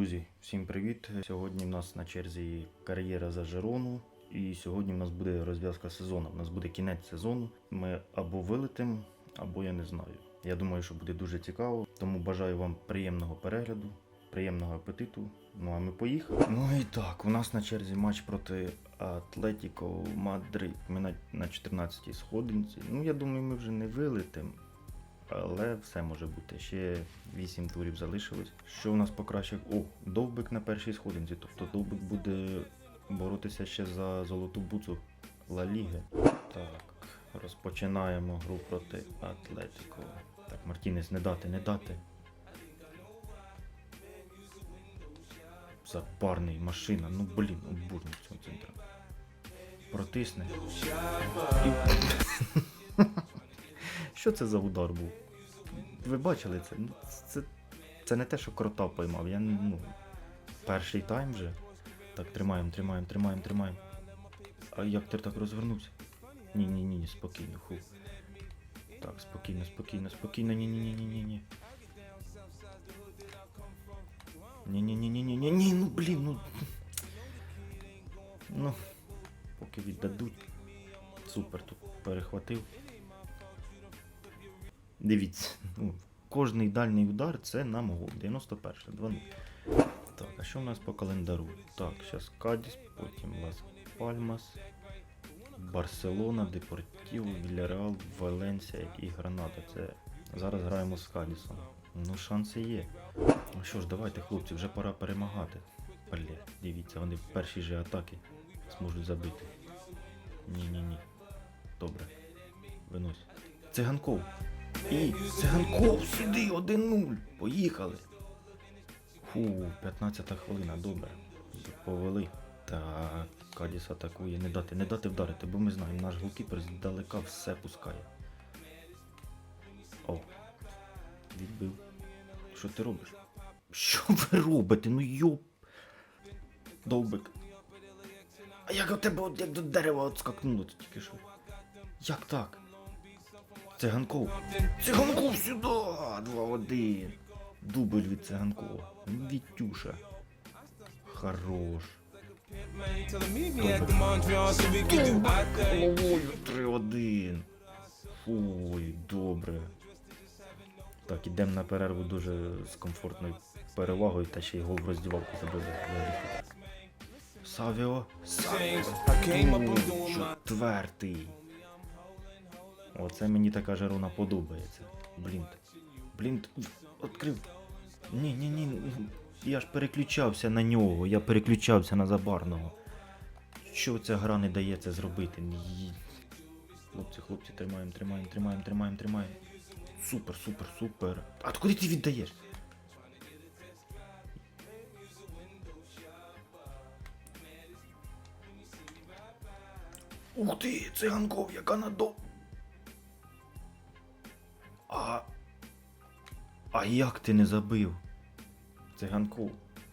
Друзі, всім привіт! Сьогодні в нас на черзі кар'єра за Жерону. І сьогодні в нас буде розв'язка сезону. У нас буде кінець сезону. Ми або вилетимо, або я не знаю. Я думаю, що буде дуже цікаво. Тому бажаю вам приємного перегляду, приємного апетиту. Ну а ми поїхали. Ну і так, у нас на черзі матч проти Атлетіко Мадрид. Ми на, на 14-й сходинці. Ну я думаю, ми вже не вилетимо. Але все може бути. Ще 8 турів залишилось. Що у нас покраще? О, довбик на першій сходинці. Тобто довбик буде боротися ще за золоту буцу Ла Ліги. Так, розпочинаємо гру проти Атлетико. Так, Мартінес, не дати, не дати. Запарний машина. Ну блін, обурний цього центра. Протисне. І... Що це за удар був? Ви бачили це? Ну, Це, це не те, що крота поймав. Я ну, перший тайм вже. Так, тримаємо, тримаємо, тримаємо, тримаємо. А як ти так розвернувся? Ні, ні, ні, спокійно, ху. Так, спокійно, спокійно, спокійно, ні, ні, ні, ні, ні, ні. Ні, ні, ні, ні, ні, ні, ні, ну блін, ну. Ну, поки віддадуть. Супер, тут перехватив. Дивіться, ну, кожний дальній удар це нам гол. 91 2 Так, а що в нас по календару? Так, зараз Кадіс, потім Лас Пальмас, Барселона, Депортіво, Вільяреал, Валенсія і Гранада. Це зараз граємо з Кадісом. Ну, шанси є. Ну що ж, давайте, хлопці, вже пора перемагати. Блін, дивіться, вони в першій же атаки зможуть забити. Ні-ні-ні. Добре. Винось. Циганков. І Циганков сюди 1-0. Поїхали. Фу, 15 хвилина, добре. Повели. Так, Кадіс атакує. Не дати, не дати вдарити, бо ми знаємо, наш голкіпер здалека все пускає. О. Відбив. Що ти робиш? Що ви робите? Ну йоп. Довбик. А як у тебе от як до дерева от скакнуло тільки що? Як так? Циганков. Циганков сюди! 2-1. Дубль від Циганкова. Вітюша. Хорош. Головою 3-1. Ой, добре. Так, ідемо на перерву дуже з комфортною перевагою та ще й гол в роздівалку забили. Савіо. Савіо. Четвертий. Оце мені така жаруна подобається. Блінт. Блінт відкрив. Ні, ні, ні. Я ж переключався на нього, я переключався на забарного. Що ця гра не дає це зробити? Хлопці, хлопці, тримаємо, тримаємо, тримаємо, тримаємо, тримаємо. Супер, супер, супер. А куди ти віддаєш? Ух ти, циганков, яка надо. А як ти не забив? Циганков.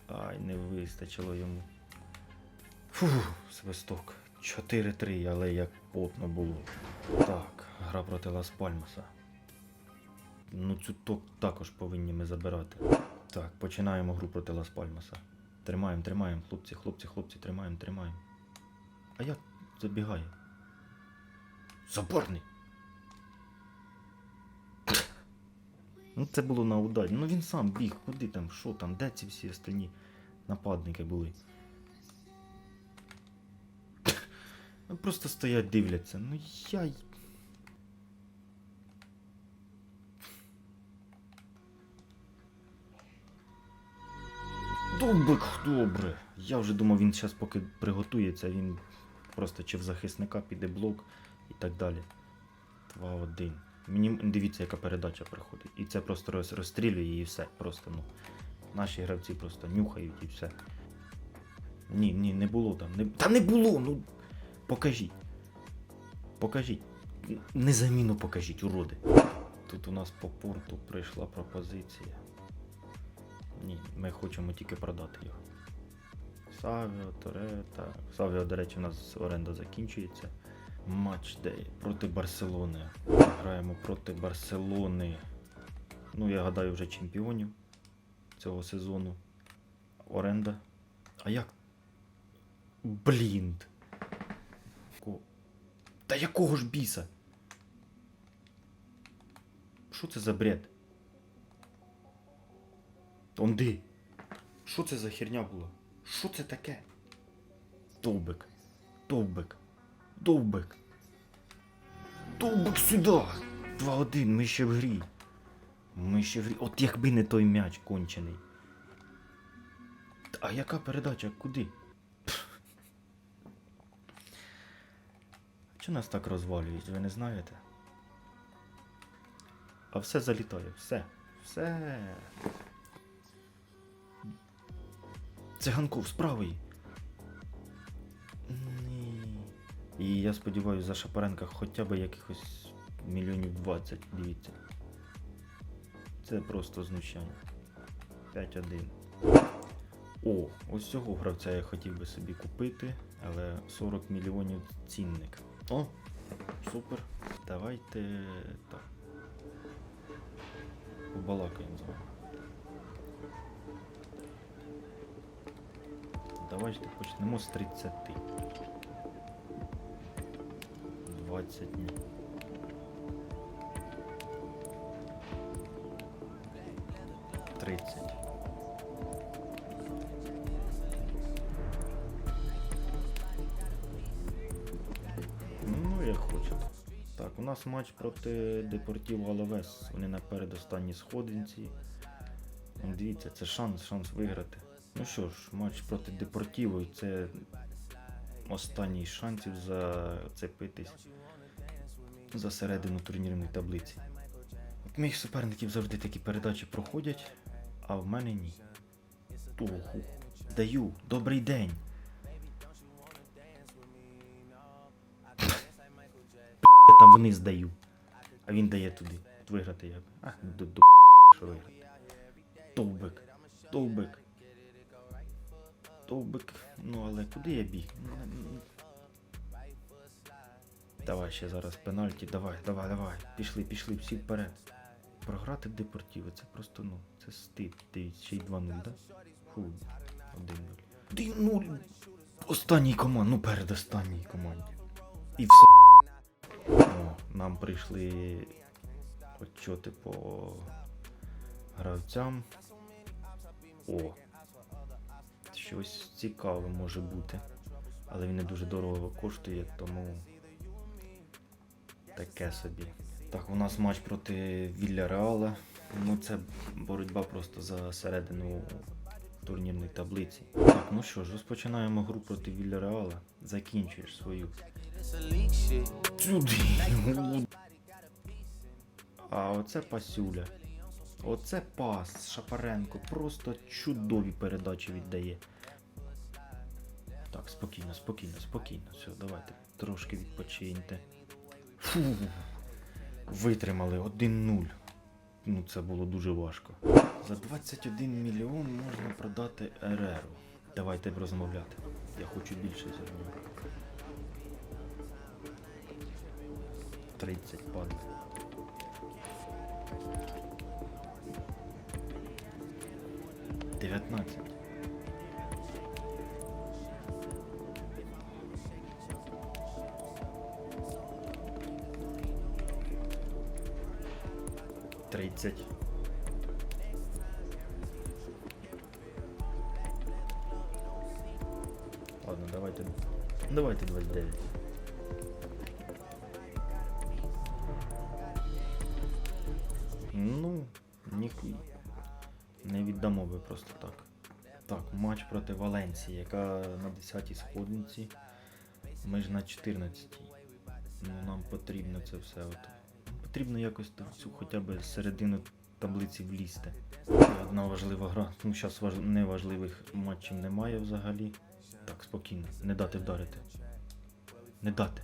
Ай, не вистачило йому. Фу, свисток. 4-3, але як потно було. Так, гра проти Лас Пальмаса. Ну, цю ток також повинні ми забирати. Так, починаємо гру проти Лас Пальмаса. Тримаємо, тримаємо, хлопці, хлопці, хлопці, тримаємо, тримаємо. А як забігає? Заборний! Ну це було на ударі. Ну він сам біг, куди там, що там, де ці всі остальні нападники були. Ну просто стоять, дивляться. Ну я. Добик, добре. Я вже думав, він зараз поки приготується, він просто чи в захисника піде блок і так далі. 2-1. Мені дивіться, яка передача приходить. І це просто роз, розстрілює і все. Просто, ну. Наші гравці просто нюхають і все. Ні, ні, не було там. Не... Та не було! Ну. Покажіть. Покажіть. Незамінно покажіть, уроди. Тут у нас по порту прийшла пропозиція. Ні, ми хочемо тільки продати його. Савіо, Торета. Савіо, до речі, у нас оренда закінчується. Матч дей проти Барселони. Граємо проти Барселони. Ну, я гадаю, вже чемпіонів цього сезону. оренда. А як? Блін. Та якого ж біса? Що це за бред? Онди. Що це за херня була? Що це таке? Довбик. Довбик. Довбик. Довбик сюди. 2-1, ми ще в грі. Ми ще в грі. От якби не той м'яч кончений. А яка передача? Куди? Чи нас так розвалюють, ви не знаєте? А все залітає, все. Все. Циганков з І я сподіваюся, за Шапаренка хоча б якихось мільйонів 20, дивіться. Це просто знущання. 5-1. О, ось цього гравця я хотів би собі купити, але 40 мільйонів цінник. О, супер. Давайте так. Побалакаємо з вами. Давайте почнемо з 30. 20 днів. Ну, як хочете. Так, у нас матч проти Депортів Алавес. Вони на передостанній сходинці. Ну, Дивіться, це шанс, шанс виграти. Ну що ж, матч проти Депортіво це останній шансів зацепитись за середину турнірної таблиці. От моїх суперників завжди такі передачі проходять, а в мене ні. Туху. Даю, добрий день. Там вниз даю. А він дає туди. От виграти як. А, до, до що виграти. Довбик. Довбик. Довбик. Ну але куди я біг? Ну. Давай ще зараз пенальті, давай, давай, давай. Пішли, пішли, всі вперед. Програти Депортіво, це просто, ну, це стид. Дивіться, ще й 2-0, да? Фу, 1-0. 1-0. Останній команд, ну передостанній команді. І все. О, нам прийшли отчоти по гравцям. О. Щось цікаве може бути. Але він не дуже дорого коштує, тому таке собі. Так, у нас матч проти Вілля Ну це боротьба просто за середину турнірної таблиці. Так, ну що ж, розпочинаємо гру проти Вілля Закінчуєш свою. Сюди. А оце пасюля. Оце пас Шапаренко. Просто чудові передачі віддає. Так, спокійно, спокійно, спокійно. Все, давайте трошки відпочиньте. Фу. Витримали 1-0. Ну, це було дуже важко. За 21 мільйон можна продати Ереру. Давайте розмовляти. Я хочу більше за нього. 30 падає. Дев'ятнадцять. Давайте 29. Ну, ніхуй. Не віддамо ви просто так. Так, матч проти Валенції, яка на 10-й сходинці. Ми ж на 14-й. Ну, нам потрібно це все. От. Потрібно якось цю хоча б середину таблиці влізти. Одна важлива гра. Ну, зараз важ... неважливих матчів немає взагалі. Так, спокійно. Не дати вдарити. Не дати.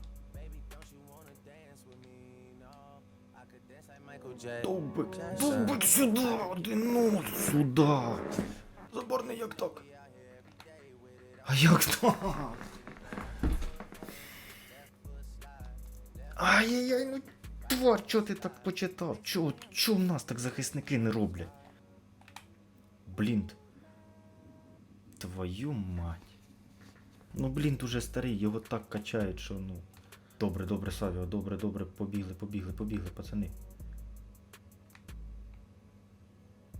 Довбик, довбик сюди, один сюди. Заборний як так. А як так? Ай-яй-яй, ну твар, чого ти так почитав? Чого, чого в нас так захисники не роблять? Блін. Твою мать. Ну блін, дуже старий, його так качають, що ну. Добре, добре, Савіо, добре, добре, побігли, побігли, побігли, пацани.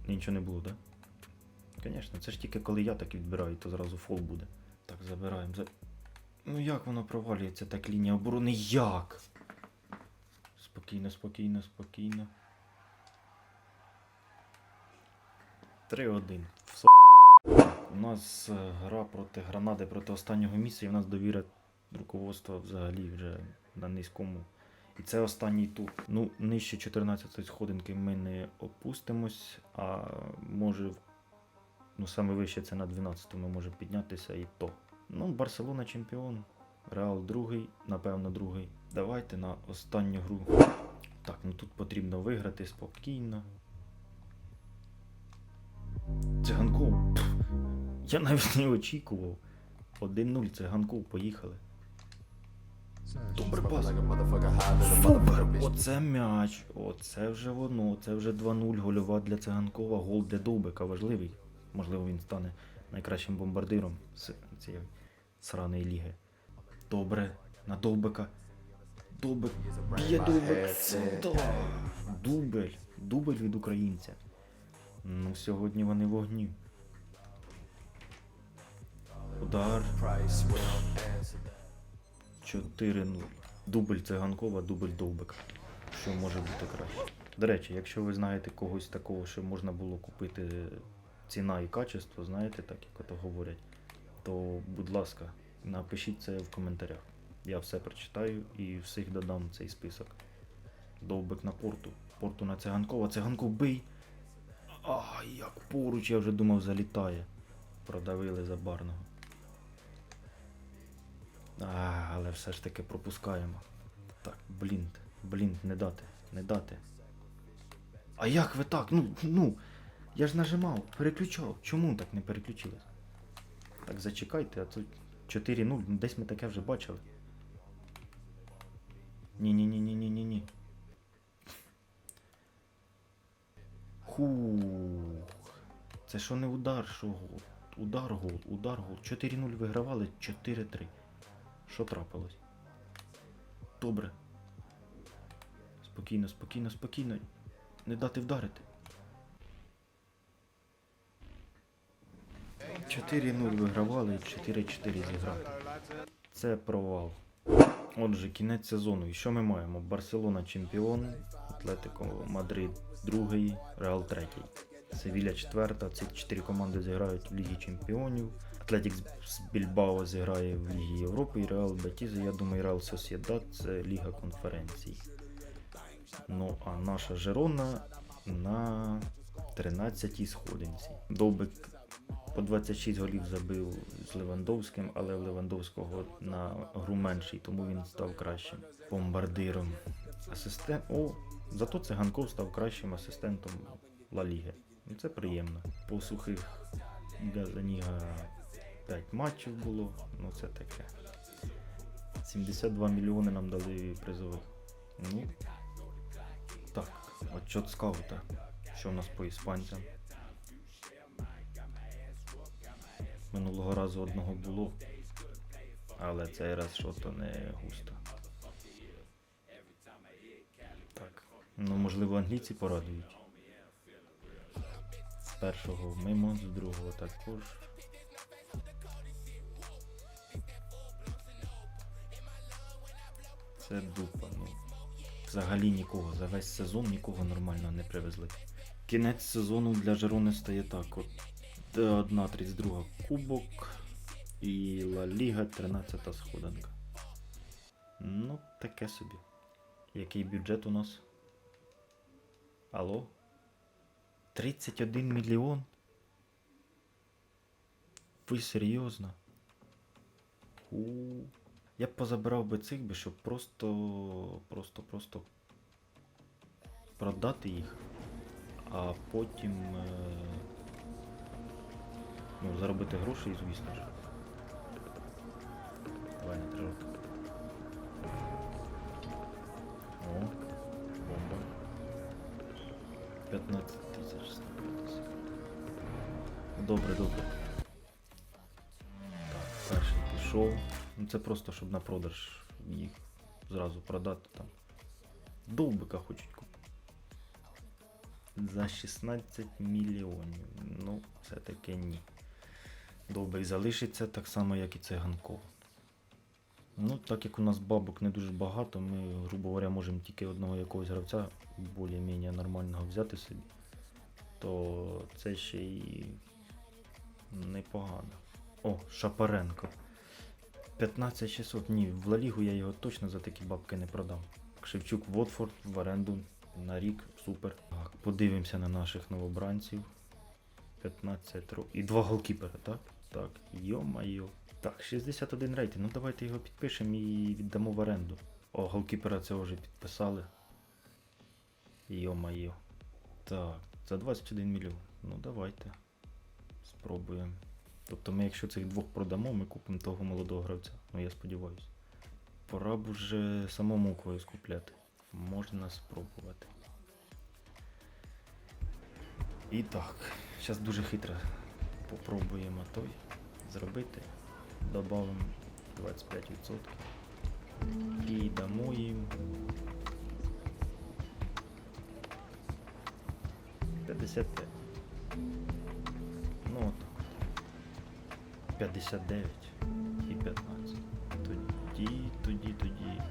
Нічого не було, да? Звісно, це ж тільки коли я так відбираю, то зразу фол буде. Так, забираємо. За... Ну як воно провалюється, так лінія оборони? Як? Спокійно, спокійно, спокійно. 3-1. У нас е, гра проти гранади проти останнього місця, і в нас довіра руководства взагалі вже на низькому. І це останній тур. Ну, нижче 14 сходинки ми не опустимось, а може, ну саме вище це на 12 ми можемо піднятися і то. Ну, Барселона чемпіон, Реал другий, напевно, другий. Давайте на останню гру. Так, ну тут потрібно виграти спокійно. Циганков. Я навіть не очікував. 1-0 циганков, поїхали. Добре пас. Супер! Оце м'яч. Оце вже воно. Це вже 2-0 гольова для циганкова. Гол для Довбика важливий. Можливо, він стане найкращим бомбардиром цієї сраної ліги. Добре, на Довбика. Довбик. Б'є Довбик. Дубль. Дубль від українця. Ну, сьогодні вони вогні. Удар. 4-0. Дубль циганкова, дубль довбика. Що може бути краще. До речі, якщо ви знаєте когось такого, що можна було купити ціна і качество, знаєте, так як ото говорять, то будь ласка, напишіть це в коментарях. Я все прочитаю і всіх додам цей список. Довбик на порту. Порту на циганкова. Циганков бий. Ай, як поруч, я вже думав, залітає. Продавили за барного. А, але все ж таки пропускаємо. Так, блінт, блінт, не дати, не дати. А як ви так? Ну, ну, я ж нажимав, переключав. Чому так не переключилось? Так, зачекайте, а тут 4-0, ну, десь ми таке вже бачили. Ні-ні-ні-ні-ні-ні-ні. Хух. Це що не удар, що гол? Удар гол, удар гол. 4-0 вигравали, 4-3. Що трапилось? Добре. Спокійно, спокійно, спокійно. Не дати вдарити. 4-0 вигравали, 4-4 зіграти. Це провал. Отже, кінець сезону. І що ми маємо? Барселона чемпіон, Атлетико Мадрид другий, Реал третій. Севіля четверта. Ці чотири команди зіграють в Лігі Чемпіонів. Атлетік з- Більбао зіграє в Лігі Європи і Реал Бетіз, я думаю, Реал Сосєдат це Ліга конференцій. Ну, а наша Жерона на 13-й сходинці. Довбик по 26 голів забив з Левандовським, але Левандовського на гру менший, тому він став кращим бомбардиром. Асистент. О, зато Циганков став кращим асистентом Ла Ліги. Ну, Це приємно. По сухих для 5 матчів було. Ну це таке. 72 мільйони нам дали призових. Ну. Так, отчет скаута. Що в нас по іспанцям? Минулого разу одного було. Але цей раз що то не густо. Так. Ну, можливо, англійці порадують. З першого мимо, з другого також. Це дупа, ну. Взагалі нікого. За весь сезон нікого нормально не привезли. Кінець сезону для Жерони стає так. От, е, одна 32 кубок і Ла Ліга 13 сходинка. Ну, таке собі. Який бюджет у нас? Алло? 31 мільйон? Ви серйозно? У. Я б позабирав би цих би, щоб просто. просто, просто продати їх, а потім. Е... Ну, заробити гроші, звісно ж. Давай на три роки. О, бомба. 15 тисяч 150. Добре, добре. що? Ну це просто щоб на продаж їх зразу продати там. Довбика хочуть купити. За 16 мільйонів. Ну, все таки ні. Довбик залишиться так само, як і циганков. Ну, так як у нас бабок не дуже багато, ми, грубо говоря, можемо тільки одного якогось гравця більш-менш нормального взяти собі, то це ще й непогано. О, Шапаренко. 15600. Ні, в Ла Лігу я його точно за такі бабки не продам. Шевчук Вотфорд в оренду на рік. Супер. Так, подивимося на наших новобранців. 15 років. І два голкіпера, так? Так, йо-майо. Так, 61 рейтинг. Ну давайте його підпишемо і віддамо в оренду. О, голкіпера це вже підписали. Йо-майо. Так, за 21 мільйон. Ну давайте. Спробуємо. Тобто ми, якщо цих двох продамо, ми купимо того молодого гравця. Ну я сподіваюся. Пора б уже самому когось купляти. Можна спробувати. І так, зараз дуже хитро попробуємо той зробити. Добавимо 25% і дамо їм 55. Ну от. 59 і 15. Тоді, тоді, тоді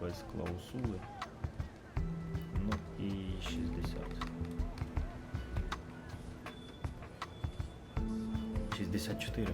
без клаусули. Ну і 60. 64.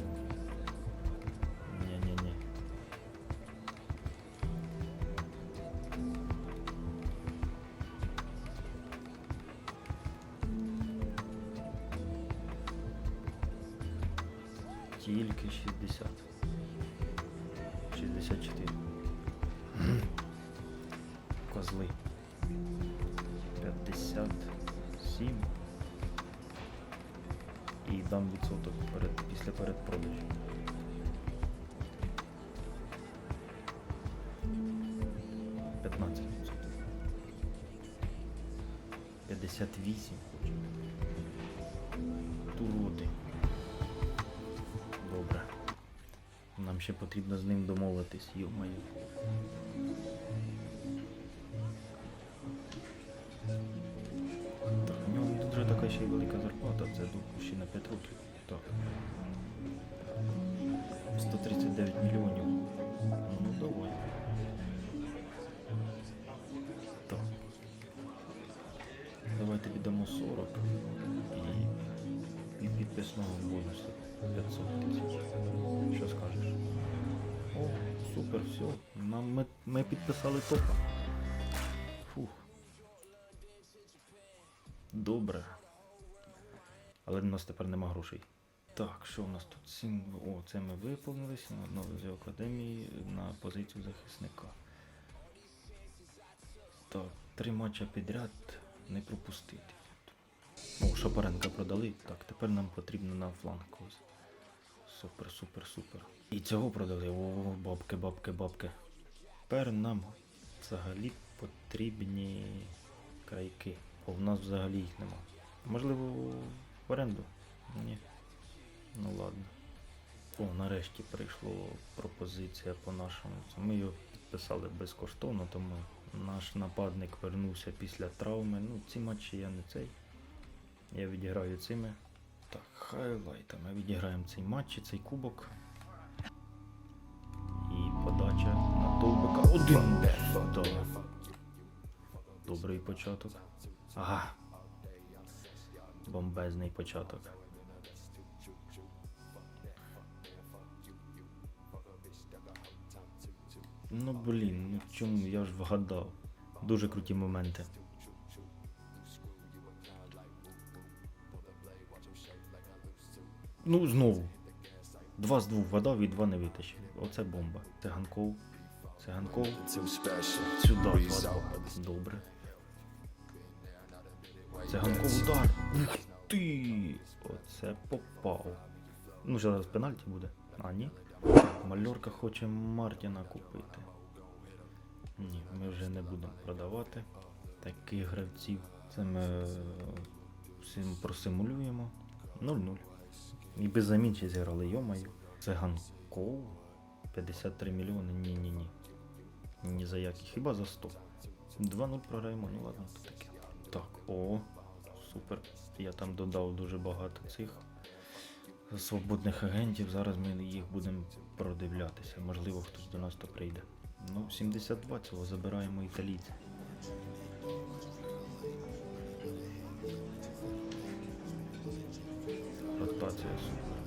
58 хочу. Туроди. Добре. Нам ще потрібно з ним домовитись, йо-моє. Так, у нього тут вже така ще й велика зарплата, це ще на 5 років. Так. 139 мільйонів. Ну давай. Віддамо 40 і, і підписного бонусу 500 тисяч. Що скажеш? О, супер, все. Нам ми, ми підписали топа. Фух. Добре. Але в нас тепер нема грошей. Так, що у нас тут? Сім... О, це ми виповнилися на з академії на позицію захисника. Так, три матча підряд не пропустити. О, Шапаренка продали. Так, тепер нам потрібно на фланг когось. Супер, супер, супер. І цього продали. О, бабки, бабки, бабки. Тепер нам взагалі потрібні крайки. Бо в нас взагалі їх нема. Можливо, в оренду? Ні. Ну ладно. О, нарешті прийшла пропозиція по нашому. Ми його підписали безкоштовно, тому наш нападник вернувся після травми. Ну, ці матчі я не цей. Я відіграю цими. Так, хайлайтами. Відіграємо цей матч, цей кубок. І подача на довбика. Один деф. Добрий початок. Ага. Бомбезний початок. Ну блін, ну чому я ж вгадав. Дуже круті моменти. Ну, знову. Два з двох вгадав і два не витащив. Оце бомба. Це Ганков. Це Ганков. Сюди. Добре. Це Ганков удар. Ух ти! Оце попав. Ну, зараз пенальті буде. А, ні. Мальорка хоче Мартіна купити. Ні, ми вже не будемо продавати таких гравців. Це ми е, всім просимулюємо. 0-0. І без замін ще зіграли, йомаю. Це Ганков. 53 мільйони, ні-ні-ні. Ні за які. Хіба за 100. 2-0 програємо, ну ладно, то таке. Так, о, супер. Я там додав дуже багато цих свободних агентів. Зараз ми їх будемо продивлятися. Можливо, хтось до нас то прийде. Ну, 72 цього забираємо італійця. Ротація супер.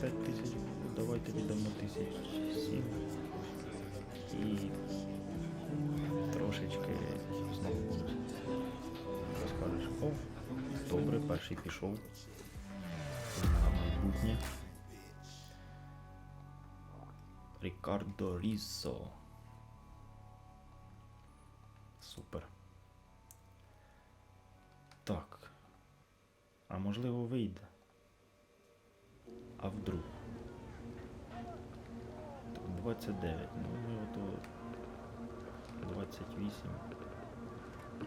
5 тисяч, давайте віддамо тисяч сім. І трошечки знову бонус. Скажеш? О, добре, перший пішов. На майбутнє. Рікардо Ріссо. Супер. Так. А можливо вийде. А вдруг? Так, 29. Ну, ми ото 28.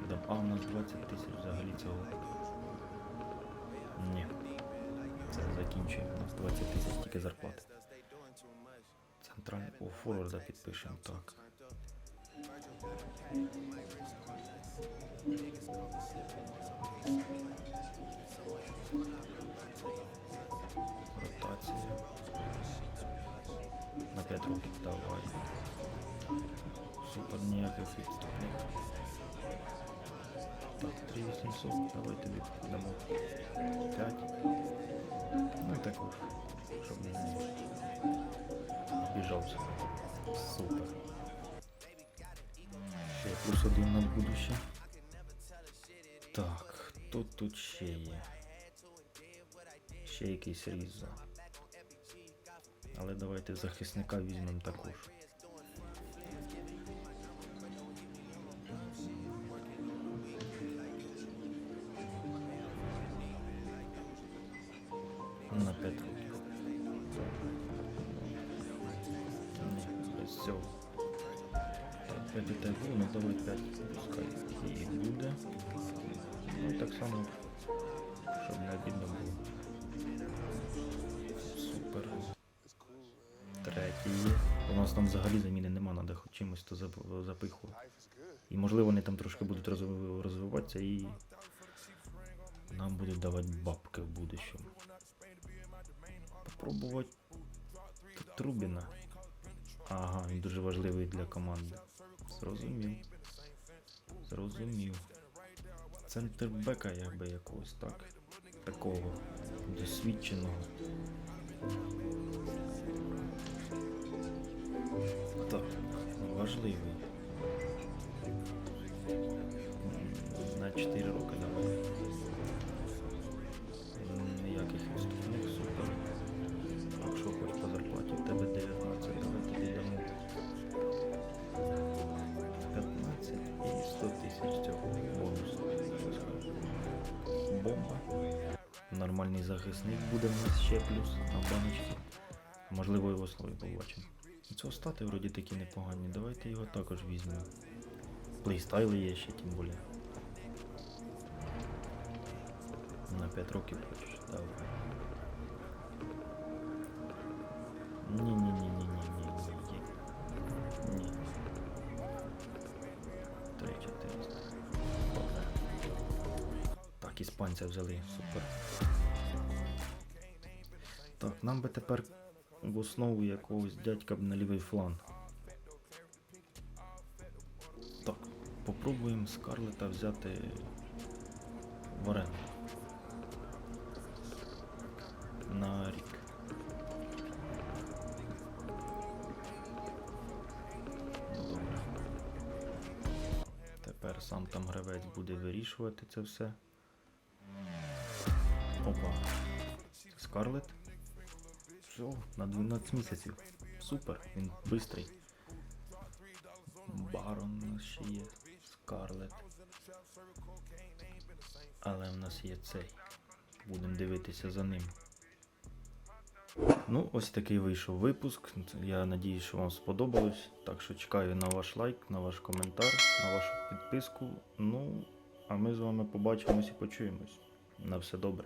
Да, А у нас 20 тисяч взагалі цього. Ні. Це закінчуємо. У нас 20 тисяч тільки зарплати. Центральний. О, форварда підпишемо, так. Ротація. На 5 років давай. Супер ніяких відступних. Так, 3800, давай тобі дамо 5. Ну і також, щоб не біжався. Супер. Ще плюс один на будуще. Так, хто тут ще є? Ще якийсь різа. Але давайте захисника візьмемо також. Зап- І можливо вони там трошки будуть розви- розвиватися і нам будуть давати бабки в будущому. Попробувати Трубіна. Ага, він дуже важливий для команди. Зрозумів. Зрозумів. Центрбека якби якогось так. Такого досвідченого. Так, важливий. 4 роки давай. М, Ніяких відступних супер. Так що хоч по зарплаті в тебе 19, давай тобі дамо 15 і 100 тисяч цього бонусу. Бомба. Нормальний захисник буде в нас ще плюс на баночці. Можливо, і в основі побачимо. Цього стати вроді такі непогані. Давайте його також візьмемо. Плейстайли є ще тим більше. 5 років хочеш, давай. Ні, ні. Три. Добре. Так, іспанця взяли, супер. Так, нам би тепер в основу якогось дядька б на лівий фланг. Так, попробуємо Скарлета взяти в оренду. Сам там гравець буде вирішувати це все. Опа. Скарлет. Все, на 12 місяців. Супер, він бистрий. Барон у нас ще є. Скарлет. Але в нас є цей. Будемо дивитися за ним. Ну, ось такий вийшов випуск. Я надіюсь, що вам сподобалось. Так що чекаю на ваш лайк, на ваш коментар, на вашу підписку. Ну, а ми з вами побачимось і почуємось. На все добре.